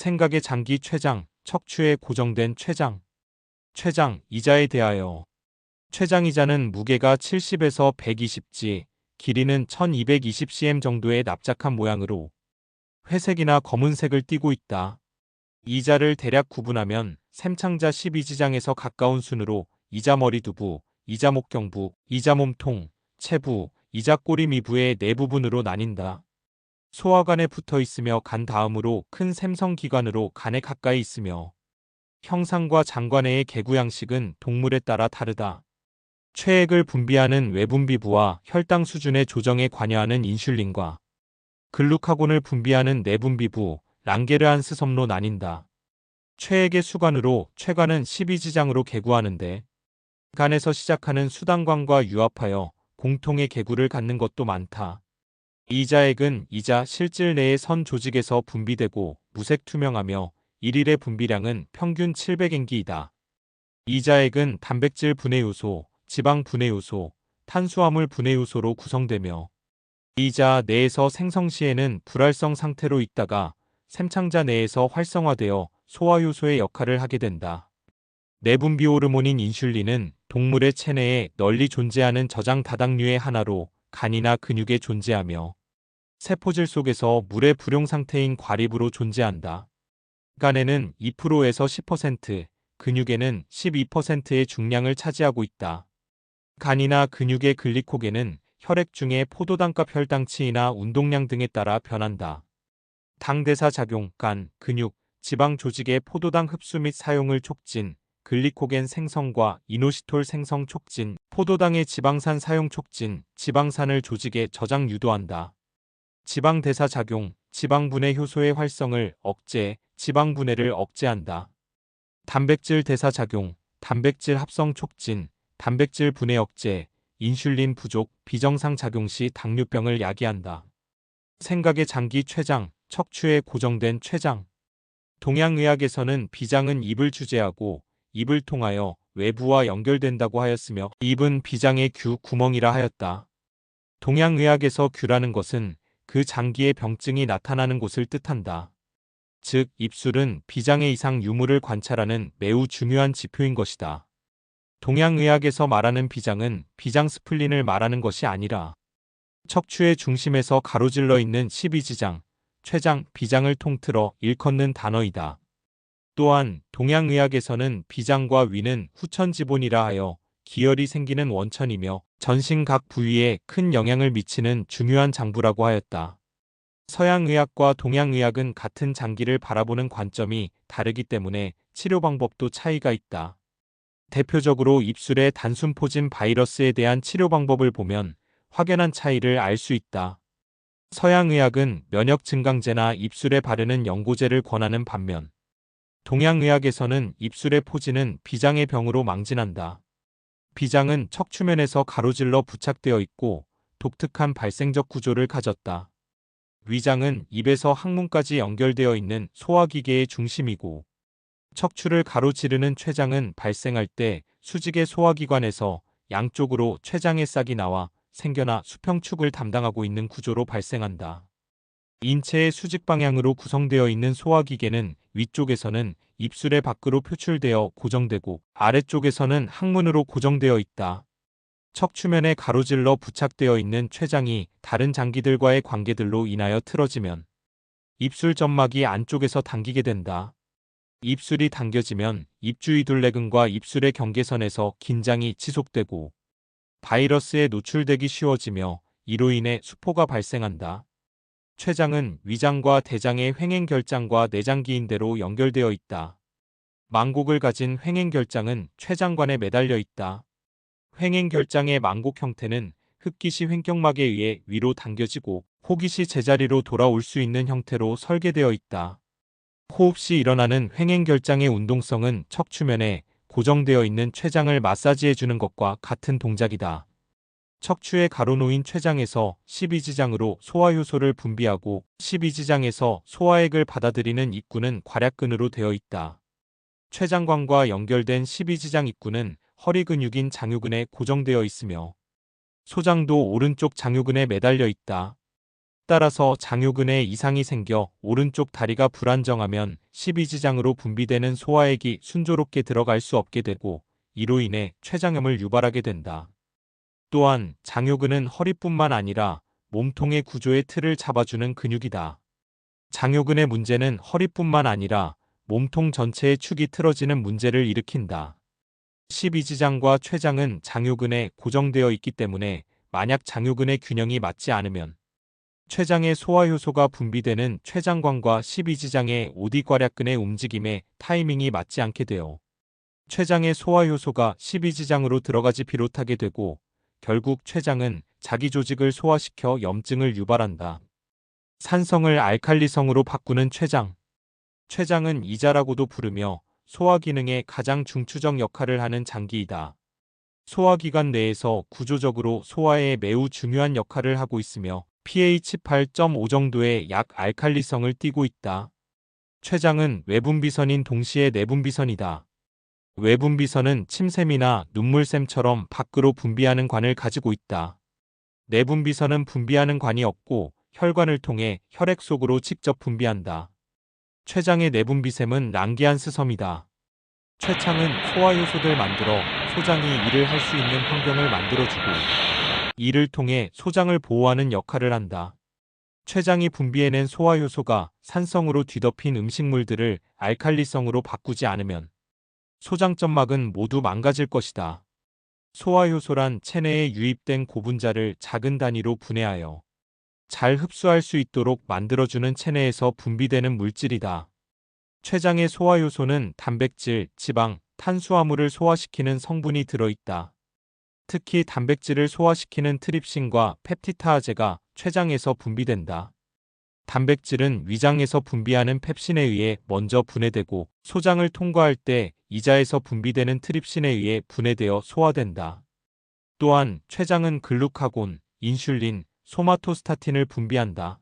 생각의 장기 췌장, 척추에 고정된 췌장. 췌장, 이자에 대하여. 췌장 이자는 무게가 70에서 120g, 길이는 1220cm 정도의 납작한 모양으로 회색이나 검은색을 띠고 있다. 이자를 대략 구분하면 샘창자 12지장에서 가까운 순으로 이자머리 두부, 이자목경부, 이자몸통, 체부, 이자꼬리 미부의 네 부분으로 나뉜다. 소화관에 붙어 있으며 간 다음으로 큰 샘성기관으로 간에 가까이 있으며 형상과 장관의 개구 양식은 동물에 따라 다르다. 체액을 분비하는 외분비부와 혈당 수준의 조정에 관여하는 인슐린과 글루카곤을 분비하는 내분비부, 랑게르한스 섬로 나뉜다. 체액의 수관으로 체관은 12지장으로 개구하는데 간에서 시작하는 수단관과 유합하여 공통의 개구를 갖는 것도 많다. 이자액은 이자 실질 내의 선 조직에서 분비되고 무색 투명하며 1일의 분비량은 평균 700엔기이다. 이자액은 단백질 분해 요소, 지방 분해 요소, 탄수화물 분해 요소로 구성되며 이자 내에서 생성 시에는 불활성 상태로 있다가 샘창자 내에서 활성화되어 소화 요소의 역할을 하게 된다. 내분비 호르몬인 인슐린은 동물의 체내에 널리 존재하는 저장 다당류의 하나로 간이나 근육에 존재하며 세포질 속에서 물의 불용 상태인 과립으로 존재한다. 간에는 2%에서 10%, 근육에는 12%의 중량을 차지하고 있다. 간이나 근육의 글리코겐은 혈액 중의 포도당값 혈당치이나 운동량 등에 따라 변한다. 당대사 작용, 간, 근육, 지방 조직의 포도당 흡수 및 사용을 촉진, 글리코겐 생성과 이노시톨 생성 촉진, 포도당의 지방산 사용 촉진, 지방산을 조직에 저장 유도한다. 지방대사 작용, 지방분해 효소의 활성을 억제, 지방분해를 억제한다. 단백질 대사 작용, 단백질 합성 촉진, 단백질 분해 억제, 인슐린 부족, 비정상 작용 시 당뇨병을 야기한다. 생각의 장기 췌장, 척추에 고정된 췌장. 동양의학에서는 비장은 입을 주재하고 입을 통하여 외부와 연결된다고 하였으며 입은 비장의 규 구멍이라 하였다. 동양의학에서 규라는 것은 그 장기의 병증이 나타나는 곳을 뜻한다. 즉 입술은 비장의 이상 유무를 관찰하는 매우 중요한 지표인 것이다. 동양의학에서 말하는 비장은 비장 스플린을 말하는 것이 아니라 척추의 중심에서 가로질러 있는 12지장, 췌장, 비장을 통틀어 일컫는 단어이다. 또한 동양의학에서는 비장과 위는 후천지본이라 하여 기혈이 생기는 원천이며 전신 각 부위에 큰 영향을 미치는 중요한 장부라고 하였다. 서양의학과 동양의학은 같은 장기를 바라보는 관점이 다르기 때문에 치료 방법도 차이가 있다. 대표적으로 입술의 단순 포진 바이러스에 대한 치료 방법을 보면 확연한 차이를 알 수 있다. 서양의학은 면역 증강제나 입술에 바르는 연고제를 권하는 반면 동양의학에서는 입술의 포진은 비장의 병으로 망진한다. 비장은 척추면에서 가로질러 부착되어 있고 독특한 발생적 구조를 가졌다. 위장은 입에서 항문까지 연결되어 있는 소화기계의 중심이고 척추를 가로지르는 췌장은 발생할 때 수직의 소화기관에서 양쪽으로 췌장의 싹이 나와 생겨나 수평축을 담당하고 있는 구조로 발생한다. 인체의 수직 방향으로 구성되어 있는 소화기계는 위쪽에서는 입술의 밖으로 표출되어 고정되고 아래쪽에서는 항문으로 고정되어 있다. 척추면에 가로질러 부착되어 있는 췌장이 다른 장기들과의 관계들로 인하여 틀어지면 입술 점막이 안쪽에서 당기게 된다. 입술이 당겨지면 입주위 둘레근과 입술의 경계선에서 긴장이 지속되고 바이러스에 노출되기 쉬워지며 이로 인해 수포가 발생한다. 췌장은 위장과 대장의 횡행결장과 내장기인대로 연결되어 있다. 망곡을 가진 횡행결장은 췌장관에 매달려 있다. 횡행결장의 망곡 형태는 흡기시 횡격막에 의해 위로 당겨지고 호기시 제자리로 돌아올 수 있는 형태로 설계되어 있다. 호흡 시 일어나는 횡행결장의 운동성은 척추면에 고정되어 있는 췌장을 마사지해주는 것과 같은 동작이다. 척추에 가로놓인 췌장에서 12지장으로 소화효소를 분비하고 12지장에서 소화액을 받아들이는 입구는 괄약근으로 되어 있다. 췌장관과 연결된 12지장 입구는 허리 근육인 장요근에 고정되어 있으며 소장도 오른쪽 장요근에 매달려 있다. 따라서 장요근에 이상이 생겨 오른쪽 다리가 불안정하면 12지장으로 분비되는 소화액이 순조롭게 들어갈 수 없게 되고 이로 인해 췌장염을 유발하게 된다. 또한 장요근은 허리뿐만 아니라 몸통의 구조의 틀을 잡아주는 근육이다. 장요근의 문제는 허리뿐만 아니라 몸통 전체의 축이 틀어지는 문제를 일으킨다. 12지장과 췌장은 장요근에 고정되어 있기 때문에 만약 장요근의 균형이 맞지 않으면 췌장의 소화효소가 분비되는 췌장관과 12지장의 오디과략근의 움직임에 타이밍이 맞지 않게 되어 췌장의 소화효소가 12지장으로 들어가지 비롯하게 되고 결국 췌장은 자기 조직을 소화시켜 염증을 유발한다. 산성을 알칼리성으로 바꾸는 췌장. 췌장은 이자라고도 부르며 소화 기능의 가장 중추적 역할을 하는 장기이다. 소화기관 내에서 구조적으로 소화에 매우 중요한 역할을 하고 있으며 pH 8.5 정도의 약 알칼리성을 띠고 있다. 췌장은 외분비선인 동시에 내분비선이다. 외분비선은 침샘이나 눈물샘처럼 밖으로 분비하는 관을 가지고 있다. 내분비선은 분비하는 관이 없고 혈관을 통해 혈액 속으로 직접 분비한다. 췌장의 내분비샘은 랑기안 스 섬이다. 췌창은 소화효소들 만들어 소장이 일을 할 수 있는 환경을 만들어주고 이를 통해 소장을 보호하는 역할을 한다. 췌장이 분비해낸 소화효소가 산성으로 뒤덮인 음식물들을 알칼리성으로 바꾸지 않으면 소장점막은 모두 망가질 것이다. 소화효소란 체내에 유입된 고분자를 작은 단위로 분해하여 잘 흡수할 수 있도록 만들어주는 체내에서 분비되는 물질이다. 췌장의 소화효소는 단백질, 지방, 탄수화물을 소화시키는 성분이 들어있다. 특히 단백질을 소화시키는 트립신과 펩티타아제가 췌장에서 분비된다. 단백질은 위장에서 분비하는 펩신에 의해 먼저 분해되고 소장을 통과할 때 이자에서 분비되는 트립신에 의해 분해되어 소화된다. 또한 췌장은 글루카곤, 인슐린, 소마토스타틴을 분비한다.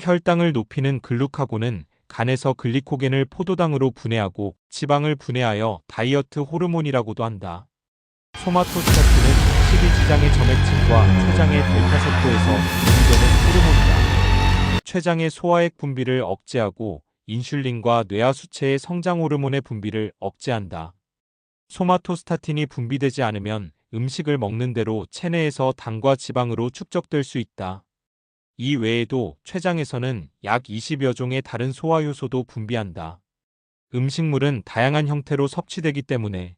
혈당을 높이는 글루카곤은 간에서 글리코겐을 포도당으로 분해하고 지방을 분해하여 다이어트 호르몬이라고도 한다. 소마토스타틴은 12지장의 점액층과 췌장의 델타세포에서 분비되는 호르몬이다. 췌장의 소화액 분비를 억제하고 인슐린과 뇌하 수체의 성장 호르몬의 분비를 억제한다. 소마토스타틴이 분비되지 않으면 음식을 먹는 대로 체내에서 당과 지방으로 축적될 수 있다. 이 외에도 췌장에서는 약 20여 종의 다른 소화효소도 분비한다. 음식물은 다양한 형태로 섭취되기 때문에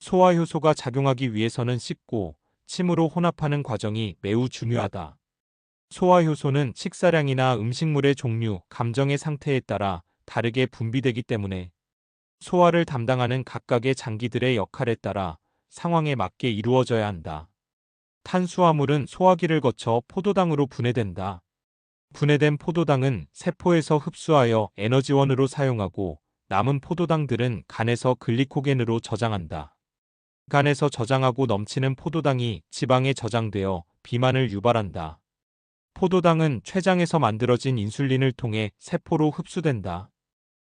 소화효소가 작용하기 위해서는 씻고 침으로 혼합하는 과정이 매우 중요하다. 소화효소는 식사량이나 음식물의 종류, 감정의 상태에 따라 다르게 분비되기 때문에 소화를 담당하는 각각의 장기들의 역할에 따라 상황에 맞게 이루어져야 한다. 탄수화물은 소화기를 거쳐 포도당으로 분해된다. 분해된 포도당은 세포에서 흡수하여 에너지원으로 사용하고 남은 포도당들은 간에서 글리코겐으로 저장한다. 간에서 저장하고 넘치는 포도당이 지방에 저장되어 비만을 유발한다. 포도당은 췌장에서 만들어진 인슐린을 통해 세포로 흡수된다.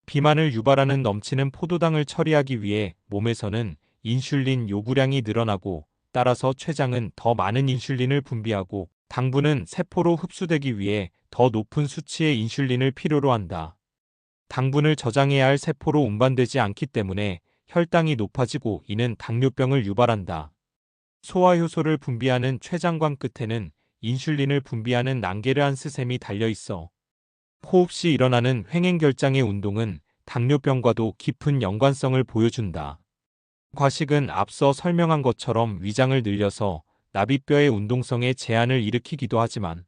비만을 유발하는 넘치는 포도당을 처리하기 위해 몸에서는 인슐린 요구량이 늘어나고 따라서 췌장은 더 많은 인슐린을 분비하고 당분은 세포로 흡수되기 위해 더 높은 수치의 인슐린을 필요로 한다. 당분을 저장해야 할 세포로 운반되지 않기 때문에 혈당이 높아지고 이는 당뇨병을 유발한다. 소화효소를 분비하는 췌장관 끝에는 인슐린을 분비하는 낭게르한 스샘이 달려 있어 호흡 시 일어나는 횡행결장의 운동은 당뇨병과도 깊은 연관성을 보여준다. 과식은 앞서 설명한 것처럼 위장을 늘려서 나비뼈의 운동성에 제한을 일으키기도 하지만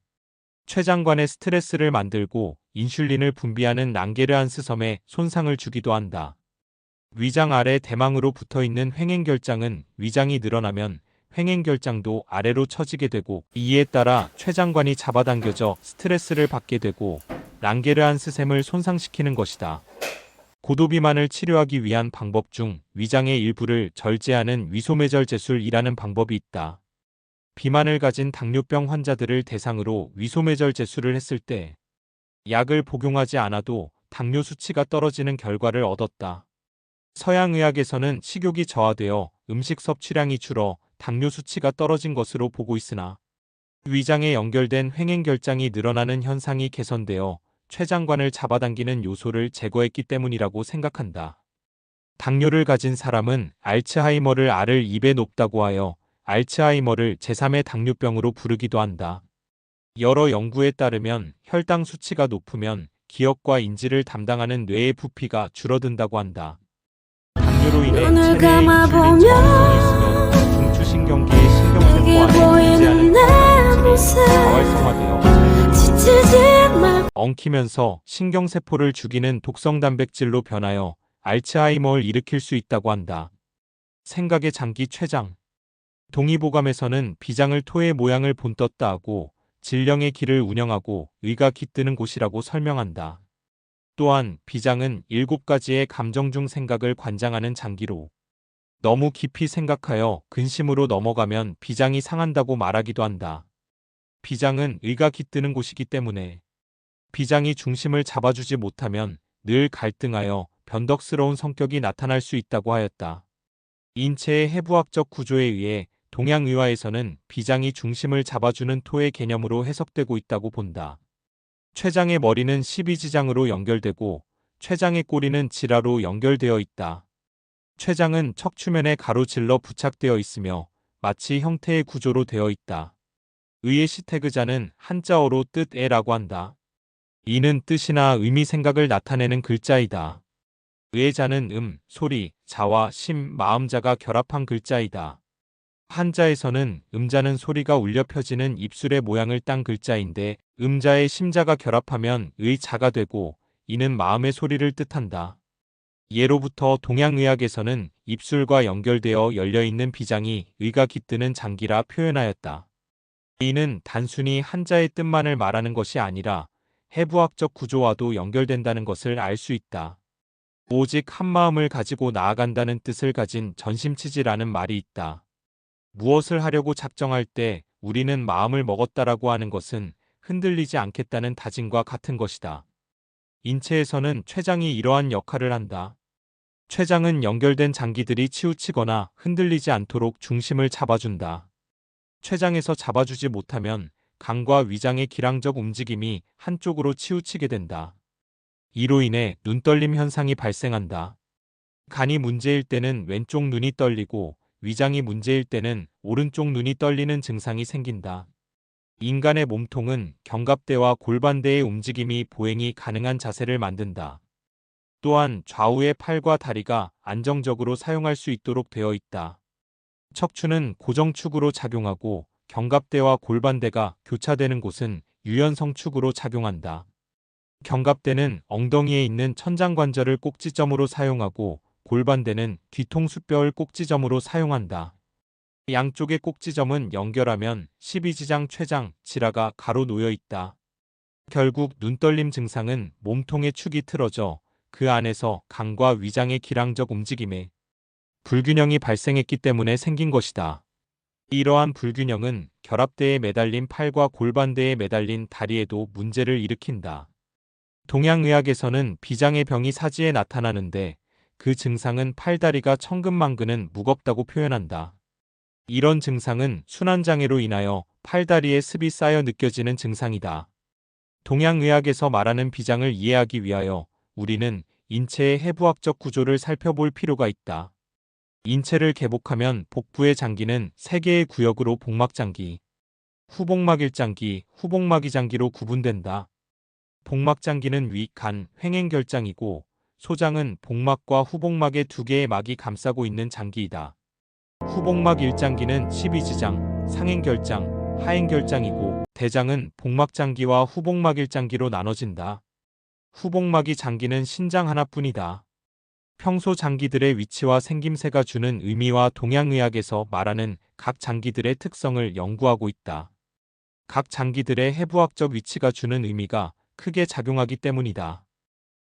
췌장관에 스트레스를 만들고 인슐린을 분비하는 낭게르한 스 섬에 손상을 주기도 한다. 위장 아래 대망으로 붙어 있는 횡행결장은 위장이 늘어나면 횡행 결장도 아래로 처지게 되고 이에 따라 췌장관이 잡아당겨져 스트레스를 받게 되고 랑게르한 스 샘을 손상시키는 것이다. 고도비만을 치료하기 위한 방법 중 위장의 일부를 절제하는 위소매절 제술이라는 방법이 있다. 비만을 가진 당뇨병 환자들을 대상으로 위소매절 제술을 했을 때 약을 복용하지 않아도 당뇨 수치가 떨어지는 결과를 얻었다. 서양 의학에서는 식욕이 저하되어 음식 섭취량이 줄어 당뇨 수치가 떨어진 것으로 보고 있으나 위장에 연결된 횡행 결장이 늘어나는 현상이 개선되어 췌장관을 잡아당기는 요소를 제거했기 때문이라고 생각한다. 당뇨를 가진 사람은 알츠하이머를 R을 2배 높다고 하여 알츠하이머를 제3의 당뇨병으로 부르기도 한다. 여러 연구에 따르면 혈당 수치가 높으면 기억과 인지를 담당하는 뇌의 부피가 줄어든다고 한다. 당뇨로 인해 체내에 중추 신경계의 신경세포 안에 존재하는 자활성화되어 엉키면서 신경세포를 죽이는 독성 단백질로 변하여 알츠하이머를 일으킬 수 있다고 한다. 생각의 장기 췌장. 동의보감에서는 비장을 토의 모양을 본떴다 하고 질령의 길을 운영하고 의가 깃드는 곳이라고 설명한다. 또한 비장은 일곱 가지의 감정 중 생각을 관장하는 장기로 너무 깊이 생각하여 근심으로 넘어가면 비장이 상한다고 말하기도 한다. 비장은 의가 깃드는 곳이기 때문에 비장이 중심을 잡아주지 못하면 늘 갈등하여 변덕스러운 성격이 나타날 수 있다고 하였다. 인체의 해부학적 구조에 의해 동양의화에서는 비장이 중심을 잡아주는 토의 개념으로 해석되고 있다고 본다. 췌장의 머리는 12지장으로 연결되고 췌장의 꼬리는 지라로 연결되어 있다. 췌장은 척추면에 가로질러 부착되어 있으며 마치 형태의 구조로 되어 있다. 의의 시태그자는 한자어로 뜻애라고 한다. 이는 뜻이나 의미 생각을 나타내는 글자이다. 의자는 음, 소리, 자와 심, 마음자가 결합한 글자이다. 한자에서는 음자는 소리가 울려 펴지는 입술의 모양을 딴 글자인데 음자의 심자가 결합하면 의자가 되고 이는 마음의 소리를 뜻한다. 예로부터 동양의학에서는 입술과 연결되어 열려있는 비장이 의가 깃드는 장기라 표현하였다. 이는 단순히 한자의 뜻만을 말하는 것이 아니라 해부학적 구조와도 연결된다는 것을 알 수 있다. 오직 한 마음을 가지고 나아간다는 뜻을 가진 전심치지라는 말이 있다. 무엇을 하려고 작정할 때 우리는 마음을 먹었다라고 하는 것은 흔들리지 않겠다는 다짐과 같은 것이다. 인체에서는 췌장이 이러한 역할을 한다. 췌장은 연결된 장기들이 치우치거나 흔들리지 않도록 중심을 잡아준다. 췌장에서 잡아주지 못하면 간과 위장의 기량적 움직임이 한쪽으로 치우치게 된다. 이로 인해 눈떨림 현상이 발생한다. 간이 문제일 때는 왼쪽 눈이 떨리고 위장이 문제일 때는 오른쪽 눈이 떨리는 증상이 생긴다. 인간의 몸통은 견갑대와 골반대의 움직임이 보행이 가능한 자세를 만든다. 또한 좌우의 팔과 다리가 안정적으로 사용할 수 있도록 되어 있다. 척추는 고정축으로 작용하고 견갑대와 골반대가 교차되는 곳은 유연성축으로 작용한다. 견갑대는 엉덩이에 있는 천장관절을 꼭지점으로 사용하고 골반대는 뒤통수뼈를 꼭지점으로 사용한다. 양쪽의 꼭지점은 연결하면 12지장 췌장, 지라가 가로 놓여 있다. 결국 눈떨림 증상은 몸통의 축이 틀어져 그 안에서 간과 위장의 기량적 움직임에 불균형이 발생했기 때문에 생긴 것이다. 이러한 불균형은 결합대에 매달린 팔과 골반대에 매달린 다리에도 문제를 일으킨다. 동양의학에서는 비장의 병이 사지에 나타나는데 그 증상은 팔다리가 천근만근은 무겁다고 표현한다. 이런 증상은 순환장애로 인하여 팔다리에 습이 쌓여 느껴지는 증상이다. 동양의학에서 말하는 비장을 이해하기 위하여 우리는 인체의 해부학적 구조를 살펴볼 필요가 있다. 인체를 개복하면 복부의 장기는 세 개의 구역으로 복막장기, 후복막일장기, 후복막이장기로 구분된다. 복막장기는 위, 간, 횡행결장이고 소장은 복막과 후복막의 두 개의 막이 감싸고 있는 장기이다. 후복막 일장기는 12지장, 상행결장, 하행결장이고 대장은 복막장기와 후복막 일장기로 나눠진다. 후복막이 장기는 신장 하나뿐이다. 평소 장기들의 위치와 생김새가 주는 의미와 동양의학에서 말하는 각 장기들의 특성을 연구하고 있다. 각 장기들의 해부학적 위치가 주는 의미가 크게 작용하기 때문이다.